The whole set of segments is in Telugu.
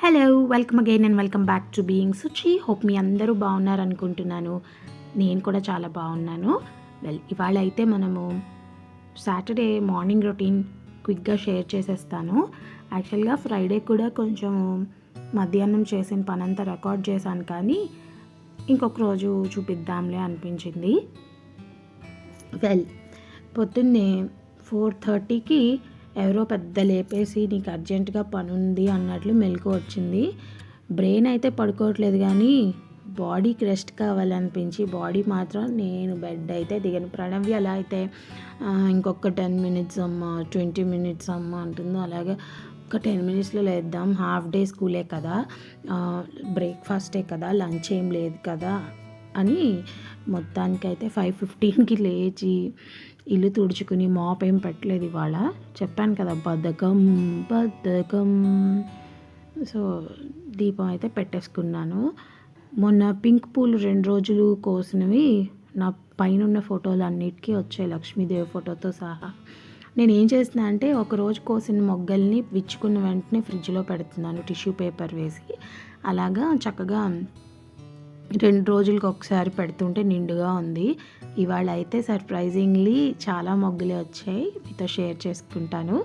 Hello welcome again and welcome back to being Suchi hope మీ అందరూ బాగున్నారు అనుకుంటున్నాను. నేను కూడా చాలా బాగున్నాను. వెల్ ఇవాళ అయితే మనము సాటర్డే మార్నింగ్ రొటీన్ క్విక్గా షేర్ చేసేస్తాను. యాక్చువల్గా ఫ్రైడే కూడా కొంచెం మధ్యాహ్నం చేసిన పనంతా రికార్డ్ చేశాను కానీ ఇంకొక రోజు చూపిద్దాంలే అనిపించింది. వెల్ పొద్దున్నే ఫోర్ థర్టీకి ఎవరో పెద్ద లేపేసి నీకు అర్జెంటుగా పని ఉంది అన్నట్లు మెలకు వచ్చింది. బ్రెయిన్ అయితే పడుకోవట్లేదు కానీ బాడీకి రెస్ట్ కావాలనిపించి బాడీ మాత్రం నేను బెడ్ అయితే దిగను. ప్రణవ్య అలా అయితే ఇంకొక టెన్ మినిట్స్ అమ్మ ట్వంటీ మినిట్స్ అమ్మ అంటుందో అలాగే ఒక టెన్ మినిట్స్లో లేద్దాం. హాఫ్ డే స్కూలే కదా బ్రేక్ఫాస్టే కదా లంచ్ ఏం లేదు కదా అని మొత్తానికైతే ఫైవ్ ఫిఫ్టీన్కి లేచి ఇల్లు తుడుచుకుని మాప్ ఏం పెట్టలేదు ఇవాళ. చెప్పాను కదా బద్ధకం బద్ధకం. సో దీపం అయితే పెట్టేసుకున్నాను. మొన్న పింక్ పూలు రెండు రోజులు కోసినవి నా పైన ఉన్న ఫోటోలు అన్నిటికీ వచ్చాయి లక్ష్మీదేవి ఫోటోతో సహా. నేను ఏం చేస్తున్నా అంటే ఒక రోజు కోసిన మొగ్గల్ని విచ్చుకున్న వెంటనే ఫ్రిడ్జ్లో పెడుతున్నాను టిష్యూ పేపర్ వేసి. అలాగా చక్కగా రెండు రోజులకి ఒకసారి పెడుతుంటే నిండుగా ఉంది. ఇవాళ అయితే సర్ప్రైజింగ్లీ చాలా మొగ్గులే వచ్చాయి. మీతో షేర్ చేసుకుంటాను.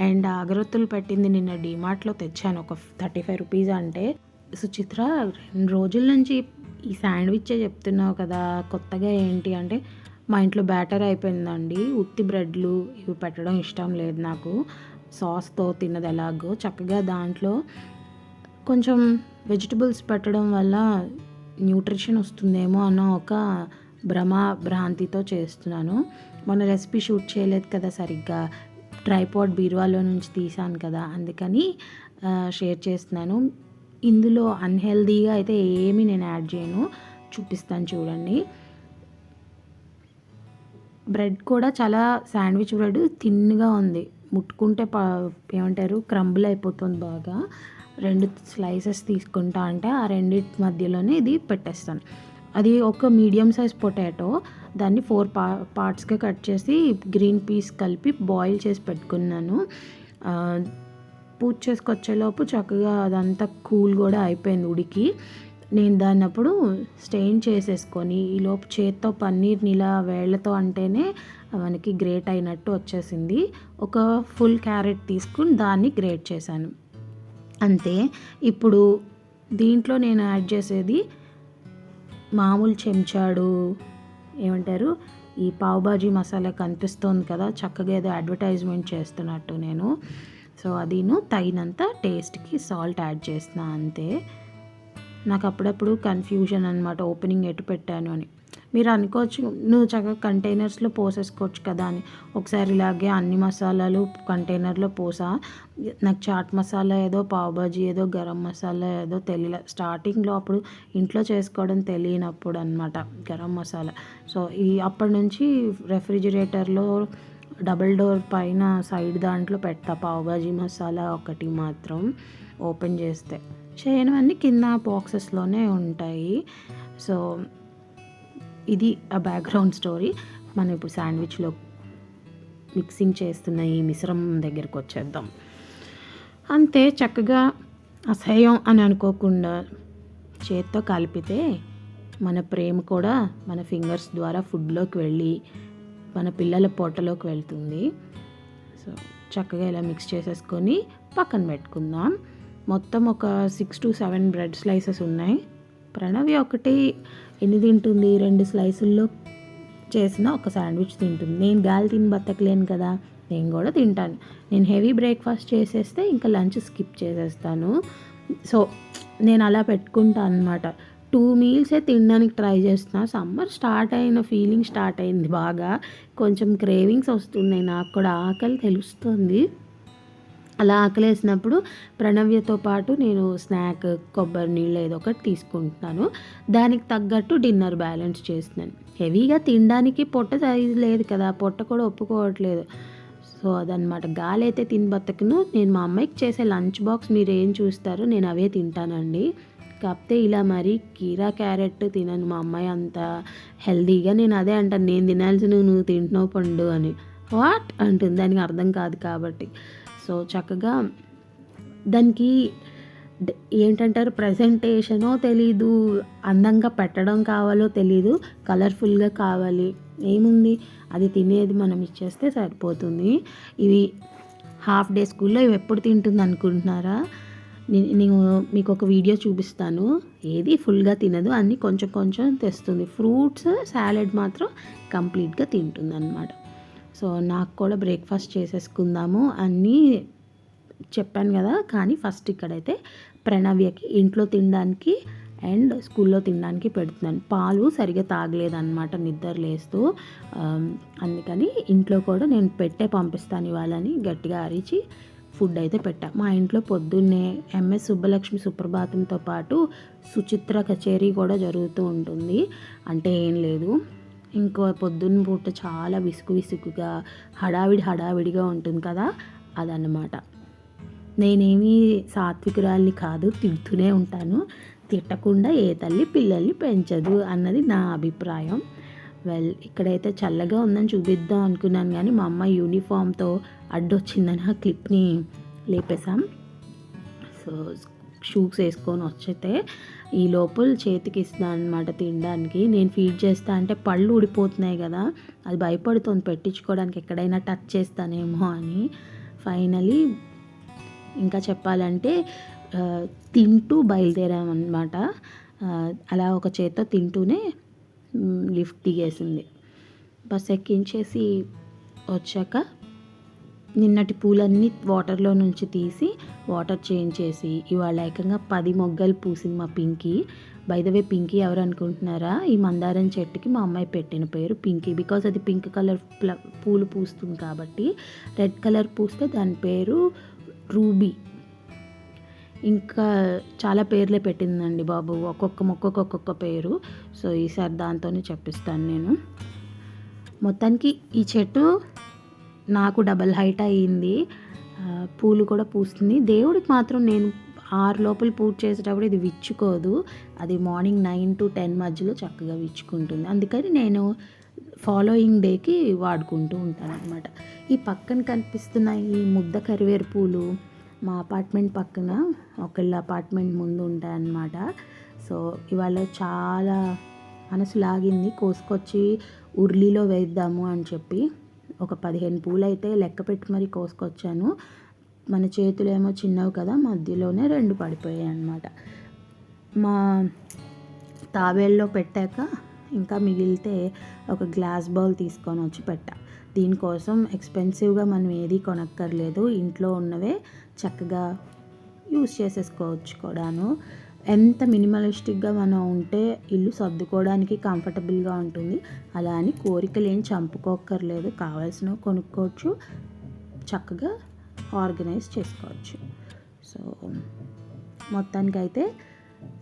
అండ్ అగరొత్తులు పెట్టింది నిన్న డిమార్ట్లో తెచ్చాను. ఒక థర్టీ ఫైవ్ రూపీస్ అంటే సుచిత్ర రెండు రోజుల నుంచి ఈ శాండ్విచ్చే చెప్తున్నావు కదా కొత్తగా ఏంటి అంటే మా ఇంట్లో బ్యాటర్ అయిపోయిందండి. ఉత్తి బ్రెడ్లు ఇవి పెట్టడం ఇష్టం లేదు నాకు. సాస్తో తిన్నది ఎలాగో. చక్కగా దాంట్లో కొంచెం వెజిటబుల్స్ పెట్టడం వల్ల న్యూట్రిషన్ వస్తుందేమో అన్న ఒక భ్రమ భ్రాంతితో చేస్తున్నాను. మన రెసిపీ షూట్ చేయలేదు కదా సరిగ్గా. ట్రైపాడ్ బీరువాలో నుంచి తీసాను కదా అందుకని షేర్ చేస్తున్నాను. ఇందులో అన్హెల్దీగా అయితే ఏమీ నేను యాడ్ చేయను. చూపిస్తాను చూడండి. బ్రెడ్ కూడా చాలా శాండ్విచ్ బ్రెడ్ థిన్గా ఉంది. ముట్టుకుంటే ప ఏమంటారు క్రంబుల్ అయిపోతుంది బాగా. రెండు స్లైసెస్ తీసుకుంటా అంటే ఆ రెండింటి మధ్యలోనే ఇది పెట్టేస్తాను. అది ఒక మీడియం సైజ్ పొటాటో దాన్ని ఫోర్ పా పార్ట్స్గా కట్ చేసి గ్రీన్ పీస్ కలిపి బాయిల్ చేసి పెట్టుకున్నాను. పూజ చేసుకొచ్చేలోపు చక్కగా అదంతా కూల్ కూడా అయిపోయింది ఉడికి. నేను దాన్ని అప్పుడు స్టెయిన్ చేసేసుకొని ఈలోపు చేత్తో పన్నీర్ని ఇలా వేళ్ళతో అంటేనే మనకి గ్రేట్ అయినట్టు వచ్చేసింది. ఒక ఫుల్ క్యారెట్ తీసుకుని దాన్ని గ్రేట్ చేశాను. అంతే ఇప్పుడు దీంట్లో నేను యాడ్ చేసేది మామూలు చెంచాడు ఏమంటారు ఈ పావుబాజీ మసాలా కనిపిస్తోంది కదా చక్కగా ఏదో అడ్వర్టైజ్మెంట్ చేస్తున్నట్టు నేను. సో అదిను తగినంత టేస్ట్కి సాల్ట్ యాడ్ చేసిన అంతే. నాకు అప్పుడప్పుడు కన్ఫ్యూజన్ అనమాట ఓపెనింగ్ ఎటు పెట్టాను అని. మీరు అనుకోవచ్చు నువ్వు చక్కగా కంటైనర్స్లో పోసేసుకోవచ్చు కదా అని. ఒకసారి ఇలాగే అన్ని మసాలాలు కంటైనర్లో పోసా. నాకు చాట్ మసాలా ఏదో పావుబాజీ ఏదో గరం మసాలా ఏదో తెలియలే. స్టార్టింగ్లో అప్పుడు ఇంట్లో చేసుకోవడం తెలియనప్పుడు అనమాట గరం మసాలా. సో ఈ అప్పటి నుంచి రెఫ్రిజిరేటర్లో డబుల్ డోర్ పైన సైడ్ దాంట్లో పెడతా పావుబాజీ మసాలా ఒకటి మాత్రం ఓపెన్ చేస్తే. చేయనివన్నీ కింద బాక్సెస్లోనే ఉంటాయి. సో ఇది ఆ బ్యాక్గ్రౌండ్ స్టోరీ. మనం ఇప్పుడు శాండ్విచ్లో మిక్సింగ్ చేస్తున్న ఈ మిశ్రమం దగ్గరికి వచ్చేద్దాం. అంతే చక్కగా అసహ్యం అని అనుకోకుండా చేత్తో కలిపితే మన ప్రేమ కూడా మన ఫింగర్స్ ద్వారా ఫుడ్లోకి వెళ్ళి మన పిల్లల పొట్టలోకి వెళ్తుంది. సో చక్కగా ఇలా మిక్స్ చేసేసుకొని పక్కన పెట్టుకుందాం. మొత్తం ఒక six to seven bread slices ఉన్నాయి. ప్రణవి ఒకటి ఎన్ని తింటుంది? రెండు స్లైసుల్లో చేసిన ఒక శాండ్విచ్ తింటుంది. నేను గాలి తిని బతకలేను కదా నేను కూడా తింటాను. నేను హెవీ బ్రేక్ఫాస్ట్ చేసేస్తే ఇంకా లంచ్ స్కిప్ చేసేస్తాను. సో నేను అలా పెట్టుకుంటాను అనమాట టూ మీల్సే తినడానికి ట్రై చేస్తున్నా. సమ్మర్ స్టార్ట్ అయిన ఫీలింగ్ స్టార్ట్ అయింది బాగా. కొంచెం క్రేవింగ్స్ వస్తున్నాయి. నాకు కూడా ఆకలి తెలుస్తుంది. అలా ఆకలేసినప్పుడు ప్రణవ్యతో పాటు నేను స్నాక్ కొబ్బరి నీళ్ళు ఏదో ఒకటి తీసుకుంటున్నాను. దానికి తగ్గట్టు డిన్నర్ బ్యాలెన్స్ చేస్తున్నాను. హెవీగా తినడానికి పొట్ట సైజు లేదు కదా పొట్ట కూడా ఒప్పుకోవట్లేదు. సో అదనమాట గాలి అయితే తిని నేను మా అమ్మాయికి చేసే లంచ్ బాక్స్ మీరు ఏం చూస్తారో నేను అవే తింటానండి. కాకపోతే ఇలా మరి కీరా క్యారెట్ తినను మా అమ్మాయి అంత హెల్దీగా. నేను అదే అంటాను నేను తినాల్సిన నువ్వు తింటున్నావు పండు అని. వాట్? అంటుంది. దానికి అర్థం కాదు కాబట్టి. సో చక్కగా దానికి ఏంటంటారు ప్రజెంటేషనో తెలీదు అందంగా పెట్టడం కావాలో తెలీదు కలర్ఫుల్గా కావాలి ఏముంది అది తినేది మనం ఇచ్చేస్తే సరిపోతుంది. ఇవి హాఫ్ డే స్కూల్లో ఇవి ఎప్పుడు తింటుంది అనుకుంటున్నారా? నేను మీకు ఒక వీడియో చూపిస్తాను. ఏది ఫుల్గా తినదు అన్నీ కొంచెం కొంచెం తెస్తుంది. ఫ్రూట్స్ సాలెడ్ మాత్రం కంప్లీట్గా తింటుంది అనమాట సో నాకు కూడా బ్రేక్ఫాస్ట్ చేసేసుకుందాము అన్నీ చెప్పాను కదా కానీ ఫస్ట్ ఇక్కడైతే ప్రణవ్యకి ఇంట్లో తినడానికి అండ్ స్కూల్లో తినడానికి పెడుతున్నాను. పాలు సరిగా తాగలేదన్నమాట నిద్ర లేస్తూ. అందుకని ఇంట్లో కూడా నేను పెట్టే పంపిస్తాను ఇవ్వాలని గట్టిగా అరిచి ఫుడ్ అయితే పెట్టా. మా ఇంట్లో పొద్దున్నే ఎంఎస్ సుబ్బలక్ష్మి సుప్రభాతంతో పాటు సుచిత్ర కచేరీ కూడా జరుగుతూ ఉంటుంది. అంటే ఏం లేదు. ఇంకో పొద్దున్న పూట చాలా విసుగు విసుగుగా హడావిడి హడావిడిగా ఉంటుంది కదా? అదన్నమాట. నేనేమి సాత్వికురాల్ని కాదు తిడుతూనే ఉంటాను. తిట్టకుండా ఏ తల్లి పిల్లల్ని పెంచదు అన్నది నా అభిప్రాయం. వెల్ ఇక్కడైతే చల్లగా ఉందని చూపిద్దాం అనుకున్నాను కానీ మా అమ్మ యూనిఫామ్తో అడ్డొచ్చిందని ఆ క్లిప్ని లేపేశాం. సో షూస్ వేసుకొని వచ్చితే ఈ లోపల చేతికి ఇస్తాను అనమాట తినడానికి. నేను ఫీడ్ చేస్తా అంటే పళ్ళు ఊడిపోతున్నాయి కదా అది భయపడుతుంది పెట్టించుకోవడానికి ఎక్కడైనా టచ్ చేస్తానేమో అని. ఫైనలీ ఇంకా చెప్పాలంటే తింటూ బయలుదేరామన్నమాట. అలా ఒక చేత్తో తింటూనే లిఫ్ట్ దిగేసింది. బస్ ఎక్కించేసి వచ్చాక నిన్నటి పూలన్నీ వాటర్లో నుంచి తీసి వాటర్ చేంజ్ చేసి ఇవాళ ఏకంగా పది మొగ్గలు పూసింది మా పింకీ. బైదవే పింకీ ఎవరు అనుకుంటున్నారా? ఈ మందారం చెట్టుకి మా అమ్మాయి పెట్టిన పేరు పింకీ. బికాజ్ అది పింక్ కలర్ పూలు పూస్తుంది కాబట్టి రెడ్ కలర్ పూస్తే దాని పేరు రూబీ. ఇంకా చాలా పేర్లే పెట్టిందండి బాబు. ఒక్కొక్క మొక్కకు ఒక్కొక్క పేరు. సో ఈసారి దాంతోనే చెప్పిస్తాను నేను. మొత్తానికి ఈ చెట్టు నాకు డబల్ హైట్ అయ్యింది. పూలు కూడా పూస్తుంది. దేవుడికి మాత్రం నేను ఆరు లోపల పూజ చేసేటప్పుడు ఇది విచ్చుకోదు. అది మార్నింగ్ నైన్ టు టెన్ మధ్యలో చక్కగా విచ్చుకుంటుంది. అందుకని నేను ఫాలోయింగ్ డేకి వాడుకుంటూ ఉంటాను అనమాట ఈ పక్కన కనిపిస్తున్న ఈ ముద్ద కరివేరు పూలు మా అపార్ట్మెంట్ పక్కన ఒకళ్ళ అపార్ట్మెంట్ ముందు ఉంటాయన్నమాట. సో ఇవాళ చాలా మనసు లాగింది. కోసుకొచ్చి ఉర్లీలో వేద్దాము అని చెప్పి ఒక పదిహేను పూలు అయితే లెక్క పెట్టి మరీ కోసుకొచ్చాను. మన చేతులు ఏమో చిన్నవి కదా మధ్యలోనే రెండు పడిపోయాయి అన్నమాట. మా తాబేల్లో పెట్టాక ఇంకా మిగిలితే ఒక గ్లాస్ బౌల్ తీసుకొని వచ్చి పెట్టా. దీనికోసం ఎక్స్పెన్సివ్గా మనం ఏది కొనక్కర్లేదు ఇంట్లో ఉన్నవే చక్కగా యూస్ చేసేసుకోవచ్చు కూడాను. ఎంత మినిమలిస్టిక్గా మనం ఉంటే ఇల్లు సర్దుకోవడానికి కంఫర్టబుల్గా ఉంటుంది. అలా అని కోరికలు ఏం చంపుకోక్కర్లేదు. కావాల్సినవి కొనుక్కోవచ్చు. చక్కగా ఆర్గనైజ్ చేసుకోవచ్చు. సో మొత్తానికైతే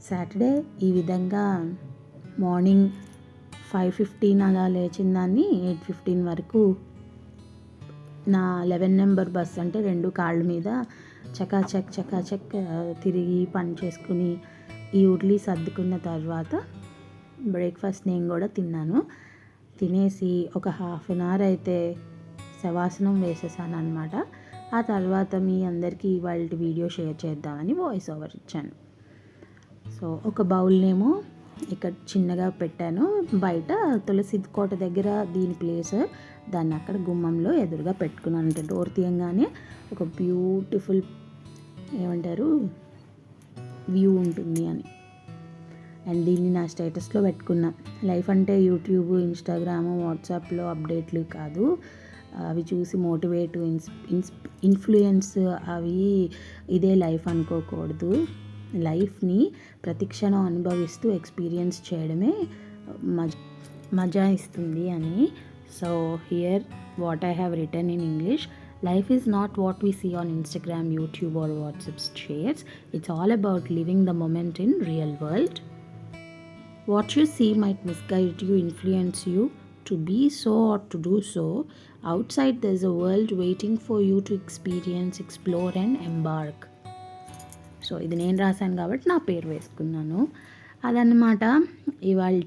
సాటర్డే ఈ విధంగా మార్నింగ్ ఫైవ్ ఫిఫ్టీన్ అలా లేచిన దాన్ని ఎయిట్ ఫిఫ్టీన్ వరకు నా లెవెన్ నెంబర్ బస్ అంటే రెండు కాళ్ళ మీద చకాచక్ చకాచక్ తిరిగి పని చేసుకుని ఈ ఉడ్లీ సర్దుకున్న తర్వాత బ్రేక్ఫాస్ట్ నేను కూడా తిన్నాను. తినేసి ఒక హాఫ్ అన్ అవర్ అయితే శవాసనం వేసేసాను అనమాట ఆ తర్వాత మీ అందరికీ ఇవాళ వీడియో షేర్ చేద్దామని వాయిస్ ఓవర్ ఇచ్చాను. సో ఒక బౌల్నేమో ఇక్కడ చిన్నగా పెట్టాను. బయట తులసి కోట దగ్గర దీని ప్లేస్ దాన్ని అక్కడ గుమ్మంలో ఎదురుగా పెట్టుకున్నాను. అంటే డోర్ తీయంగానే ఒక బ్యూటిఫుల్ ఏమంటారు? వ్యూ ఉంటుంది అని. అండ్ దీన్ని నా స్టేటస్లో పెట్టుకున్నా. లైఫ్ అంటే యూట్యూబ్ ఇన్స్టాగ్రామ్ వాట్సాప్లో అప్డేట్లు కాదు. అవి చూసి మోటివేట్ ఇన్స్ ఇన్స్ ఇన్ఫ్లుయెన్స్ అవి ఇదే లైఫ్ అనుకోకూడదు. లైఫ్ని ప్రతిక్షణం అనుభవిస్తూ ఎక్స్పీరియన్స్ చేయడమే మజ మజా ఇస్తుంది అని. So here what I have written in English life is not what we see on Instagram YouTube or WhatsApp shares it's all about living the moment in real world What you see might misguide you, influence you to be so or to do so. Outside, there's a world waiting for you to experience, explore, and embark. So ఇది నేను రాశాను కాబట్టి నా పేరు వేసుకున్నాను. అదన్నమాట ఇవాళ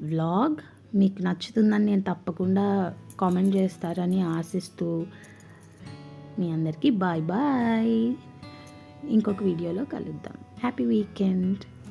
వ్లాగ్ మీకు నచ్చుతుందని నేను తప్పకుండా కామెంట్ చేస్తారని ఆశిస్తూ మీ అందరికీ బాయ్ బాయ్. ఇంకొక వీడియోలో కలుద్దాం. Happy weekend